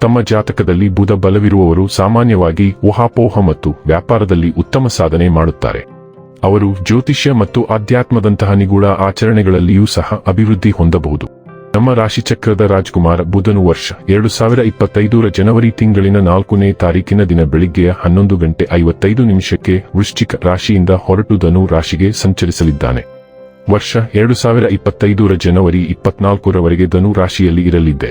ತಮ್ಮ ಜಾತಕದಲ್ಲಿ ಬುಧ ಬಲವಿರುವವರು ಸಾಮಾನ್ಯವಾಗಿ ಊಹಾಪೋಹ ಮತ್ತು ವ್ಯಾಪಾರದಲ್ಲಿ ಉತ್ತಮ ಸಾಧನೆ ಮಾಡುತ್ತಾರೆ. ಅವರು ಜ್ಯೋತಿಷ್ಯ ಮತ್ತು ಆಧ್ಯಾತ್ಮದಂತಹ ನಿಗೂಢ ಆಚರಣೆಗಳಲ್ಲಿಯೂ ಸಹ ಅಭಿವೃದ್ಧಿ ಹೊಂದಬಹುದು. ನಮ್ಮ ರಾಶಿಚಕ್ರದ ರಾಜ್ಕುಮಾರ ಬುಧನು ವರ್ಷ ಎರಡು ಸಾವಿರ ಇಪ್ಪತ್ತೈದರ ಜನವರಿ ತಿಂಗಳಿನ ನಾಲ್ಕನೇ ತಾರೀಕಿನ ದಿನ ಬೆಳಿಗ್ಗೆ ಹನ್ನೊಂದು ಗಂಟೆ ಐವತ್ತೈದು ನಿಮಿಷಕ್ಕೆ ವೃಶ್ಚಿಕ ರಾಶಿಯಿಂದ ಹೊರಟು ಧನು ರಾಶಿಗೆ ಸಂಚರಿಸಲಿದ್ದಾನೆ. ವರ್ಷ ಎರಡು ಸಾವಿರ ಇಪ್ಪತ್ತೈದರ ಜನವರಿ ಇಪ್ಪತ್ನಾಲ್ಕರವರೆಗೆ ಧನು ರಾಶಿಯಲ್ಲಿ ಇರಲಿದ್ದೆ.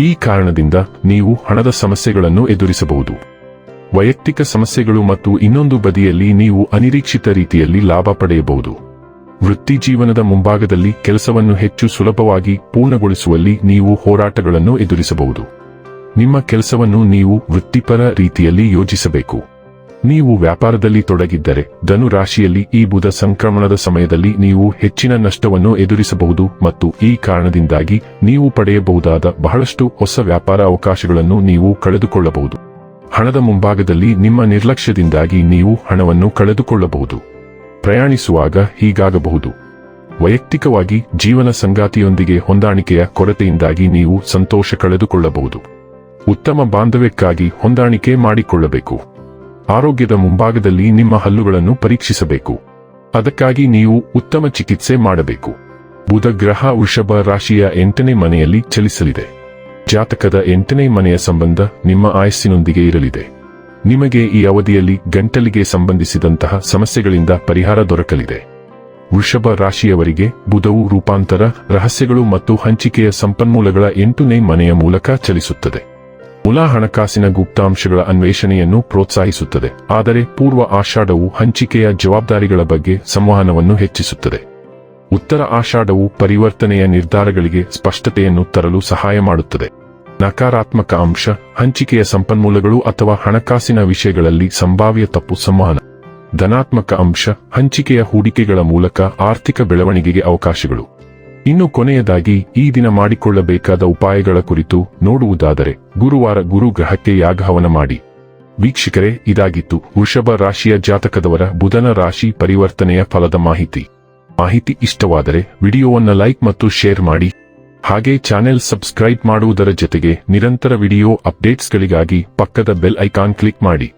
ಈ ಕಾರಣದಿಂದ ನೀವು ಹಣದ ಸಮಸ್ಯೆಗಳನ್ನು ಎದುರಿಸಬಹುದು. ವೈಯಕ್ತಿಕ ಸಮಸ್ಯೆಗಳು ಮತ್ತು ಇನ್ನೊಂದು ಬದಿಯಲ್ಲಿ ನೀವು ಅನಿರೀಕ್ಷಿತ ರೀತಿಯಲ್ಲಿ ಲಾಭ ಪಡೆಯಬಹುದು. ವೃತ್ತಿ ಜೀವನದ ಮುಂಭಾಗದಲ್ಲಿ ಕೆಲಸವನ್ನು ಹೆಚ್ಚು ಸುಲಭವಾಗಿ ಪೂರ್ಣಗೊಳಿಸುವಲ್ಲಿ ನೀವು ಹೋರಾಟಗಳನ್ನು ಎದುರಿಸಬಹುದು. ನಿಮ್ಮ ಕೆಲಸವನ್ನು ನೀವು ವೃತ್ತಿಪರ ರೀತಿಯಲ್ಲಿ ಯೋಜಿಸಬೇಕು. ನೀವು ವ್ಯಾಪಾರದಲ್ಲಿ ತೊಡಗಿದ್ದರೆ ಧನು ರಾಶಿಯಲ್ಲಿ ಈ ಬುಧ ಸಂಕ್ರಮಣದ ಸಮಯದಲ್ಲಿ ನೀವು ಹೆಚ್ಚಿನ ನಷ್ಟವನ್ನು ಎದುರಿಸಬಹುದು ಮತ್ತು ಈ ಕಾರಣದಿಂದಾಗಿ ನೀವು ಪಡೆಯಬಹುದಾದ ಬಹಳಷ್ಟು ಹೊಸ ವ್ಯಾಪಾರ ಅವಕಾಶಗಳನ್ನು ನೀವು ಕಳೆದುಕೊಳ್ಳಬಹುದು. ಹಣದ ಮುಂಭಾಗದಲ್ಲಿ ನಿಮ್ಮ ನಿರ್ಲಕ್ಷ್ಯದಿಂದಾಗಿ ನೀವು ಹಣವನ್ನು ಕಳೆದುಕೊಳ್ಳಬಹುದು. ಪ್ರಯಾಣಿಸುವಾಗ ಹೀಗಾಗಬಹುದು. ವೈಯಕ್ತಿಕವಾಗಿ ಜೀವನ ಸಂಗಾತಿಯೊಂದಿಗೆ ಹೊಂದಾಣಿಕೆಯ ಕೊರತೆಯಿಂದಾಗಿ ನೀವು ಸಂತೋಷ ಕಳೆದುಕೊಳ್ಳಬಹುದು. ಉತ್ತಮ ಬಾಂಧವ್ಯಕ್ಕಾಗಿ ಹೊಂದಾಣಿಕೆ ಮಾಡಿಕೊಳ್ಳಬೇಕು. ಆರೋಗ್ಯದ ಮುಂಭಾಗದಲ್ಲಿ ನಿಮ್ಮ ಹಲ್ಲುಗಳನ್ನು ಪರೀಕ್ಷಿಸಬೇಕು. ಅದಕ್ಕಾಗಿ ನೀವು ಉತ್ತಮ ಚಿಕಿತ್ಸೆ ಮಾಡಬೇಕು. ಬುಧ ಗ್ರಹ ವೃಷಭ ರಾಶಿಯ ಎಂಟನೇ ಮನೆಯಲ್ಲಿ ಚಲಿಸಲಿದೆ. ಜಾತಕದ ಎಂಟನೇ ಮನೆಯ ಸಂಬಂಧ ನಿಮ್ಮ ಆಯಸ್ಸಿನೊಂದಿಗೆ ಇರಲಿದೆ. ನಿಮಗೆ ಈ ಅವಧಿಯಲ್ಲಿ ಗಂಟಲಿಗೆ ಸಂಬಂಧಿಸಿದಂತಹ ಸಮಸ್ಯೆಗಳಿಂದ ಪರಿಹಾರ ದೊರಕಲಿದೆ. ವೃಷಭ ರಾಶಿಯವರಿಗೆ ಬುಧವು ರೂಪಾಂತರ, ರಹಸ್ಯಗಳು ಮತ್ತು ಹಂಚಿಕೆಯ ಸಂಪನ್ಮೂಲಗಳ ಎಂಟನೇ ಮನೆಯ ಮೂಲಕ ಚಲಿಸುತ್ತದೆ. ಮೂಲ ಹಣಕಾಸಿನ ಗುಪ್ತಾಂಶಗಳ ಅನ್ವೇಷಣೆಯನ್ನು ಪ್ರೋತ್ಸಾಹಿಸುತ್ತದೆ, ಆದರೆ ಪೂರ್ವ ಆಷಾಢವು ಹಂಚಿಕೆಯ ಜವಾಬ್ದಾರಿಗಳ ಬಗ್ಗೆ ಸಂವಹನವನ್ನು ಹೆಚ್ಚಿಸುತ್ತದೆ. ಉತ್ತರ ಆಷಾಢವು ಪರಿವರ್ತನೆಯ ನಿರ್ಧಾರಗಳಿಗೆ ಸ್ಪಷ್ಟತೆಯನ್ನು ತರಲು ಸಹಾಯ ಮಾಡುತ್ತದೆ. ನಕಾರಾತ್ಮಕ ಅಂಶ, ಹಂಚಿಕೆಯ ಸಂಪನ್ಮೂಲಗಳು ಅಥವಾ ಹಣಕಾಸಿನ ವಿಷಯಗಳಲ್ಲಿ ಸಂಭಾವ್ಯ ತಪ್ಪು ಸಂವಹನ. ಧನಾತ್ಮಕ ಅಂಶ, ಹಂಚಿಕೆಯ ಹೂಡಿಕೆಗಳ ಮೂಲಕ ಆರ್ಥಿಕ ಬೆಳವಣಿಗೆಗೆ ಅವಕಾಶಗಳು. ಇನ್ನು ಕೊನೆಯದಾಗಿ, ಈ ದಿನ ಮಾಡಿಕೊಳ್ಳಬೇಕಾದ ಉಪಾಯಗಳ ಕುರಿತು ನೋಡುವುದಾದರೆ, ಗುರುವಾರ ಗುರು ಗ್ರಹಕ್ಕೆ ಯಾಗಹವನ ಮಾಡಿ. ವೀಕ್ಷಕರೇ, ಇದಾಗಿತ್ತು. ವೃಷಭ ರಾಶಿಯ ಜಾತಕದವರ ಬುಧನ ರಾಶಿ ಪರಿವರ್ತನೆಯ ಫಲದ ಮಾಹಿತಿ. ಮಾಹಿತಿ ಇಷ್ಟವಾದರೆ, ವಿಡಿಯೋವನ್ನು ಲೈಕ್ ಮತ್ತು ಶೇರ್ ಮಾಡಿ. ಹಾಗೆ ಚಾನೆಲ್ ಸಬ್ಸ್ಕ್ರೈಬ್ ಮಾಡುವುದರ ಜೊತೆಗೆ, ನಿರಂತರ ವಿಡಿಯೋ ಅಪ್ಡೇಟ್ಸ್ಗಳಿಗಾಗಿ ಪಕ್ಕದ ಬೆಲ್ ಐಕಾನ್ ಕ್ಲಿಕ್ ಮಾಡಿ.